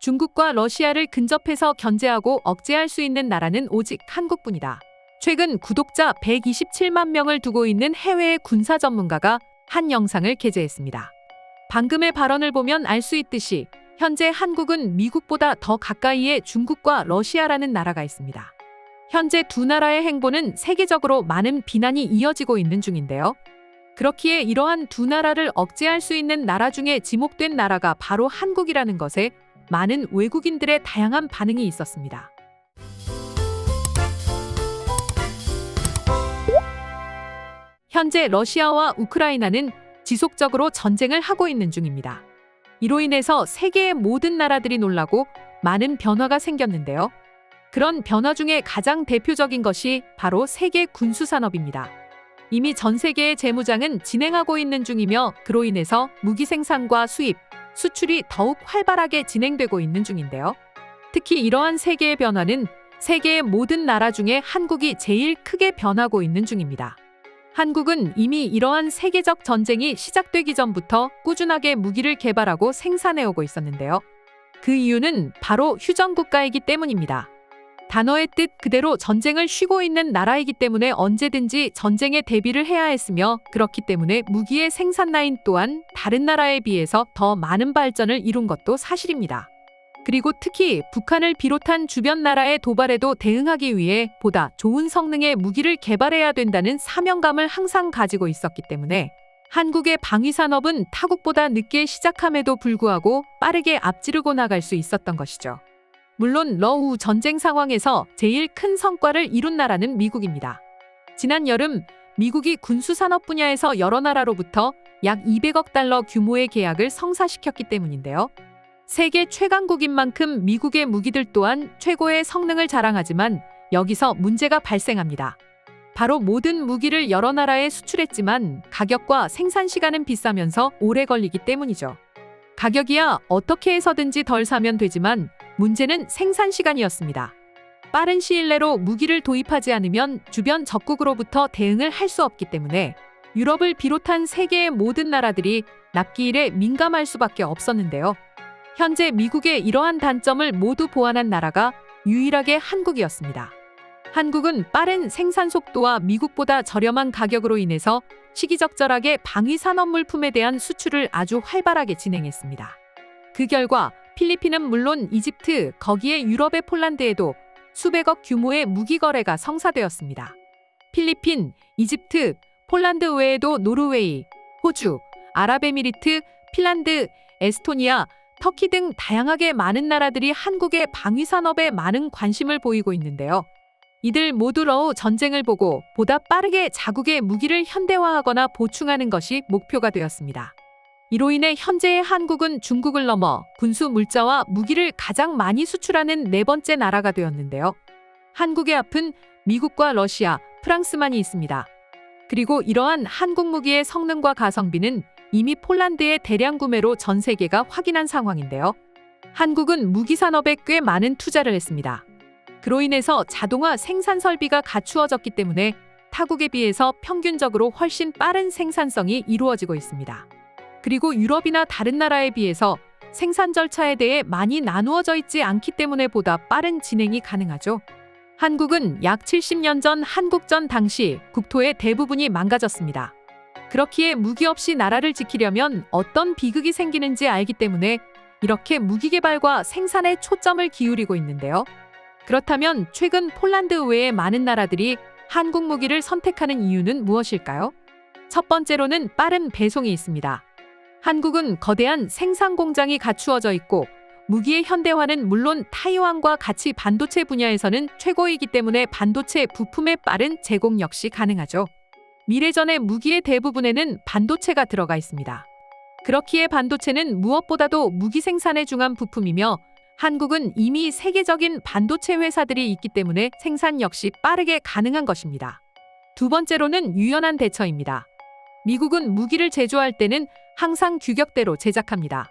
중국과 러시아를 근접해서 견제하고 억제할 수 있는 나라는 오직 한국뿐이다. 최근 구독자 127만 명을 두고 있는 해외의 군사 전문가가 한 영상을 게재했습니다. 방금의 발언을 보면 알 수 있듯이 현재 한국은 미국보다 더 가까이에 중국과 러시아라는 나라가 있습니다. 현재 두 나라의 행보는 세계적으로 많은 비난이 이어지고 있는 중인데요. 그렇기에 이러한 두 나라를 억제할 수 있는 나라 중에 지목된 나라가 바로 한국이라는 것에 많은 외국인들의 다양한 반응이 있었습니다. 현재 러시아와 우크라이나는 지속적으로 전쟁을 하고 있는 중입니다. 이로 인해서 세계의 모든 나라들이 놀라고 많은 변화가 생겼는데요. 그런 변화 중에 가장 대표적인 것이 바로 세계 군수 산업입니다. 이미 전 세계의 재무장은 진행하고 있는 중이며 그로 인해서 무기 생산과 수입, 수출이 더욱 활발하게 진행되고 있는 중인데요. 특히 이러한 세계의 변화는 세계의 모든 나라 중에 한국이 제일 크게 변하고 있는 중입니다. 한국은 이미 이러한 세계적 전쟁이 시작되기 전부터 꾸준하게 무기를 개발하고 생산해오고 있었는데요. 그 이유는 바로 휴전 국가이기 때문입니다. 단어의 뜻 그대로 전쟁을 쉬고 있는 나라이기 때문에 언제든지 전쟁에 대비를 해야 했으며 그렇기 때문에 무기의 생산 라인 또한 다른 나라에 비해서 더 많은 발전을 이룬 것도 사실입니다. 그리고 특히 북한을 비롯한 주변 나라의 도발에도 대응하기 위해 보다 좋은 성능의 무기를 개발해야 된다는 사명감을 항상 가지고 있었기 때문에 한국의 방위 산업은 타국보다 늦게 시작함에도 불구하고 빠르게 앞지르고 나갈 수 있었던 것이죠. 물론 러우 전쟁 상황에서 제일 큰 성과를 이룬 나라는 미국입니다. 지난 여름 미국이 군수 산업 분야에서 여러 나라로부터 약 200억 달러 규모의 계약을 성사시켰기 때문인데요. 세계 최강국인 만큼 미국의 무기들 또한 최고의 성능을 자랑하지만 여기서 문제가 발생합니다. 바로 모든 무기를 여러 나라에 수출했지만 가격과 생산 시간은 비싸면서 오래 걸리기 때문이죠. 가격이야 어떻게 해서든지 덜 사면 되지만 문제는 생산 시간이었습니다. 빠른 시일 내로 무기를 도입하지 않으면 주변 적국으로부터 대응을 할 수 없기 때문에 유럽을 비롯한 세계의 모든 나라들이 납기일에 민감할 수밖에 없었는데요. 현재 미국의 이러한 단점을 모두 보완한 나라가 유일하게 한국이었습니다. 한국은 빠른 생산 속도와 미국보다 저렴한 가격으로 인해서 시기적절하게 방위 산업 물품에 대한 수출을 아주 활발하게 진행했습니다. 그 결과 필리핀은 물론 이집트, 거기에 유럽의 폴란드에도 수백억 규모의 무기 거래가 성사되었습니다. 필리핀, 이집트, 폴란드 외에도 노르웨이, 호주, 아랍에미리트, 핀란드, 에스토니아, 터키 등 다양하게 많은 나라들이 한국의 방위 산업에 많은 관심을 보이고 있는데요. 이들 모두 러우 전쟁을 보고 보다 빠르게 자국의 무기를 현대화하거나 보충하는 것이 목표가 되었습니다. 이로 인해 현재의 한국은 중국을 넘어 군수 물자와 무기를 가장 많이 수출하는 네 번째 나라가 되었는데요. 한국의 앞은 미국과 러시아, 프랑스만이 있습니다. 그리고 이러한 한국 무기의 성능과 가성비는 이미 폴란드의 대량 구매로 전 세계가 확인한 상황인데요. 한국은 무기 산업에 꽤 많은 투자를 했습니다. 그로 인해서 자동화 생산 설비가 갖추어졌기 때문에 타국에 비해서 평균적으로 훨씬 빠른 생산성이 이루어지고 있습니다. 그리고 유럽이나 다른 나라에 비해서 생산 절차에 대해 많이 나누어져 있지 않기 때문에 보다 빠른 진행이 가능하죠. 한국은 약 70년 전 한국전 당시 국토의 대부분이 망가졌습니다. 그렇기에 무기 없이 나라를 지키려면 어떤 비극이 생기는지 알기 때문에 이렇게 무기 개발과 생산에 초점을 기울이고 있는데요. 그렇다면 최근 폴란드 외의 많은 나라들이 한국 무기를 선택하는 이유는 무엇일까요? 첫 번째로는 빠른 배송이 있습니다. 한국은 거대한 생산 공장이 갖추어져 있고 무기의 현대화는 물론 타이완과 같이 반도체 분야에서는 최고이기 때문에 반도체 부품의 빠른 제공 역시 가능하죠. 미래전의 무기의 대부분에는 반도체가 들어가 있습니다. 그렇기에 반도체는 무엇보다도 무기 생산에 중요한 부품이며 한국은 이미 세계적인 반도체 회사들이 있기 때문에 생산 역시 빠르게 가능한 것입니다. 두 번째로는 유연한 대처입니다. 미국은 무기를 제조할 때는 항상 규격대로 제작합니다.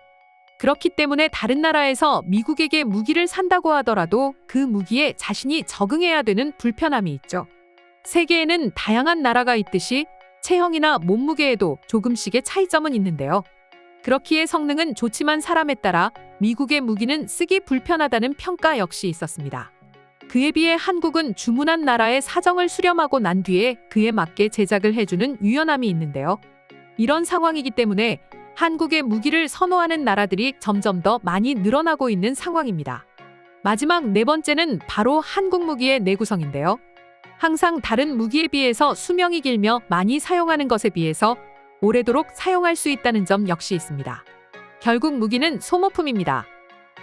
그렇기 때문에 다른 나라에서 미국에게 무기를 산다고 하더라도 그 무기에 자신이 적응해야 되는 불편함이 있죠. 세계에는 다양한 나라가 있듯이 체형이나 몸무게에도 조금씩의 차이점은 있는데요. 그렇기에 성능은 좋지만 사람에 따라 미국의 무기는 쓰기 불편하다는 평가 역시 있었습니다. 그에 비해 한국은 주문한 나라의 사정을 수렴하고 난 뒤에 그에 맞게 제작을 해주는 유연함이 있는데요. 이런 상황이기 때문에 한국의 무기를 선호하는 나라들이 점점 더 많이 늘어나고 있는 상황입니다. 마지막 네 번째는 바로 한국 무기의 내구성인데요. 항상 다른 무기에 비해서 수명이 길며 많이 사용하는 것에 비해서 오래도록 사용할 수 있다는 점 역시 있습니다. 결국 무기는 소모품입니다.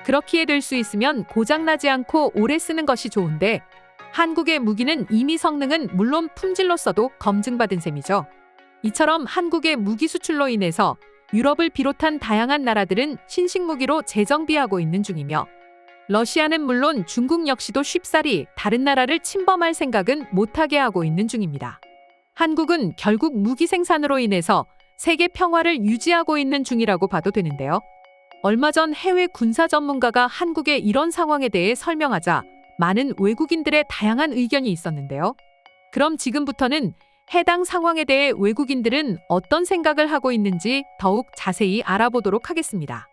그렇기에 될 수 있으면 고장나지 않고 오래 쓰는 것이 좋은데 한국의 무기는 이미 성능은 물론 품질로서도 검증받은 셈이죠. 이처럼 한국의 무기 수출로 인해서 유럽을 비롯한 다양한 나라들은 신식 무기로 재정비하고 있는 중이며 러시아는 물론 중국 역시도 쉽사리 다른 나라를 침범할 생각은 못하게 하고 있는 중입니다. 한국은 결국 무기 생산으로 인해서 세계 평화를 유지하고 있는 중이라고 봐도 되는데요. 얼마 전 해외 군사 전문가가 한국의 이런 상황에 대해 설명하자 많은 외국인들의 다양한 의견이 있었는데요. 그럼 지금부터는 해당 상황에 대해 외국인들은 어떤 생각을 하고 있는지 더욱 자세히 알아보도록 하겠습니다.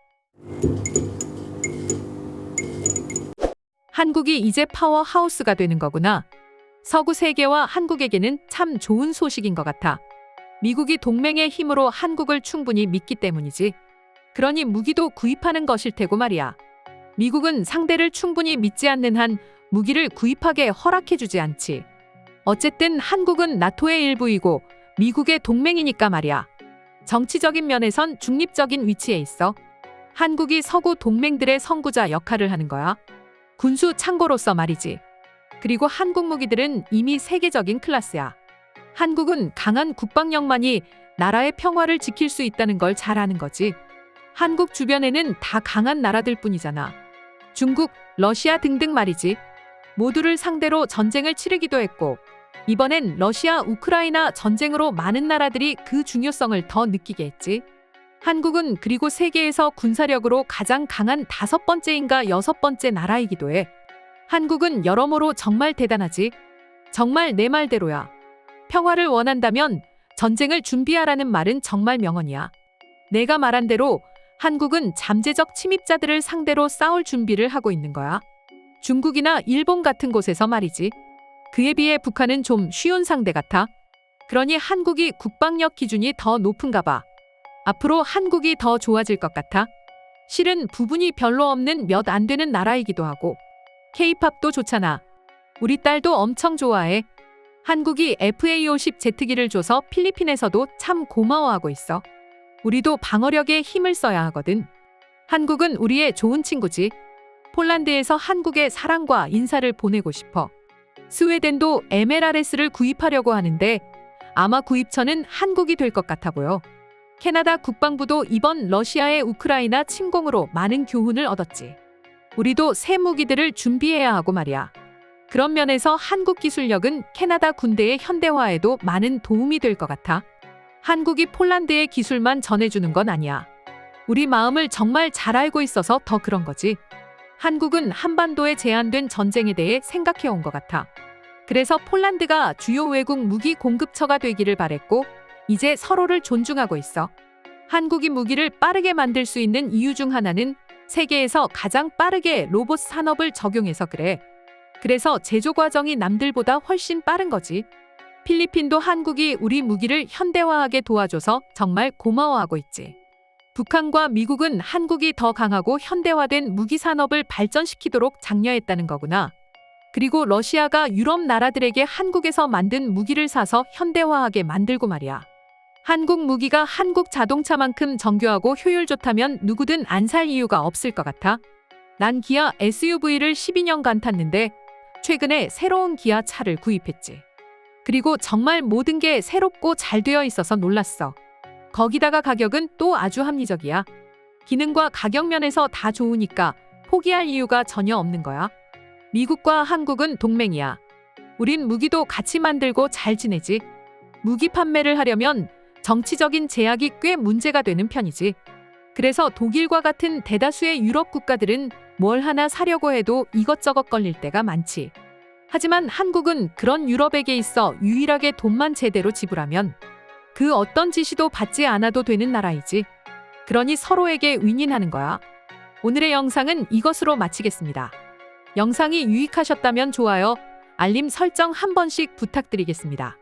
한국이 이제 파워하우스가 되는 거구나. 서구 세계와 한국에게는 참 좋은 소식인 것 같아. 미국이 동맹의 힘으로 한국을 충분히 믿기 때문이지. 그러니 무기도 구입하는 것일 테고 말이야. 미국은 상대를 충분히 믿지 않는 한 무기를 구입하게 허락해주지 않지. 어쨌든 한국은 나토의 일부이고 미국의 동맹이니까 말이야. 정치적인 면에선 중립적인 위치에 있어. 한국이 서구 동맹들의 선구자 역할을 하는 거야. 군수 창고로서 말이지. 그리고 한국 무기들은 이미 세계적인 클래스야. 한국은 강한 국방력만이 나라의 평화를 지킬 수 있다는 걸 잘 아는 거지. 한국 주변에는 다 강한 나라들 뿐이잖아. 중국, 러시아 등등 말이지. 모두를 상대로 전쟁을 치르기도 했고, 이번엔 러시아, 우크라이나 전쟁으로 많은 나라들이 그 중요성을 더 느끼게 했지. 한국은 그리고 세계에서 군사력으로 가장 강한 다섯 번째인가 여섯 번째 나라이기도 해. 한국은 여러모로 정말 대단하지. 정말 내 말대로야. 평화를 원한다면 전쟁을 준비하라는 말은 정말 명언이야. 내가 말한 대로 한국은 잠재적 침입자들을 상대로 싸울 준비를 하고 있는 거야. 중국이나 일본 같은 곳에서 말이지. 그에 비해 북한은 좀 쉬운 상대 같아. 그러니 한국이 국방력 기준이 더 높은가 봐. 앞으로 한국이 더 좋아질 것 같아. 실은 부분이 별로 없는 몇 안 되는 나라이기도 하고. 케이팝도 좋잖아. 우리 딸도 엄청 좋아해. 한국이 FA50 제트기를 줘서 필리핀에서도 참 고마워하고 있어. 우리도 방어력에 힘을 써야 하거든. 한국은 우리의 좋은 친구지. 폴란드에서 한국에 사랑과 인사를 보내고 싶어. 스웨덴도 MLRS를 구입하려고 하는데 아마 구입처는 한국이 될 것 같아 보여. 캐나다 국방부도 이번 러시아의 우크라이나 침공으로 많은 교훈을 얻었지. 우리도 새 무기들을 준비해야 하고 말이야. 그런 면에서 한국 기술력은 캐나다 군대의 현대화에도 많은 도움이 될 것 같아. 한국이 폴란드의 기술만 전해주는 건 아니야. 우리 마음을 정말 잘 알고 있어서 더 그런 거지. 한국은 한반도에 제한된 전쟁에 대해 생각해 온 것 같아. 그래서 폴란드가 주요 외국 무기 공급처가 되기를 바랬고, 이제 서로를 존중하고 있어. 한국이 무기를 빠르게 만들 수 있는 이유 중 하나는 세계에서 가장 빠르게 로봇 산업을 적용해서 그래. 그래서 제조 과정이 남들보다 훨씬 빠른 거지. 필리핀도 한국이 우리 무기를 현대화하게 도와줘서 정말 고마워하고 있지. 북한과 미국은 한국이 더 강하고 현대화된 무기 산업을 발전시키도록 장려했다는 거구나. 그리고 러시아가 유럽 나라들에게 한국에서 만든 무기를 사서 현대화하게 만들고 말이야. 한국 무기가 한국 자동차만큼 정교하고 효율 좋다면 누구든 안 살 이유가 없을 것 같아. 난 기아 SUV를 12년간 탔는데 최근에 새로운 기아 차를 구입했지. 그리고 정말 모든 게 새롭고 잘 되어 있어서 놀랐어. 거기다가 가격은 또 아주 합리적이야. 기능과 가격 면에서 다 좋으니까 포기할 이유가 전혀 없는 거야. 미국과 한국은 동맹이야. 우린 무기도 같이 만들고 잘 지내지. 무기 판매를 하려면 정치적인 제약이 꽤 문제가 되는 편이지. 그래서 독일과 같은 대다수의 유럽 국가들은 뭘 하나 사려고 해도 이것저것 걸릴 때가 많지. 하지만 한국은 그런 유럽에게 있어 유일하게 돈만 제대로 지불하면 그 어떤 지시도 받지 않아도 되는 나라이지. 그러니 서로에게 윈윈하는 거야. 오늘의 영상은 이것으로 마치겠습니다. 영상이 유익하셨다면 좋아요, 알림 설정 한 번씩 부탁드리겠습니다.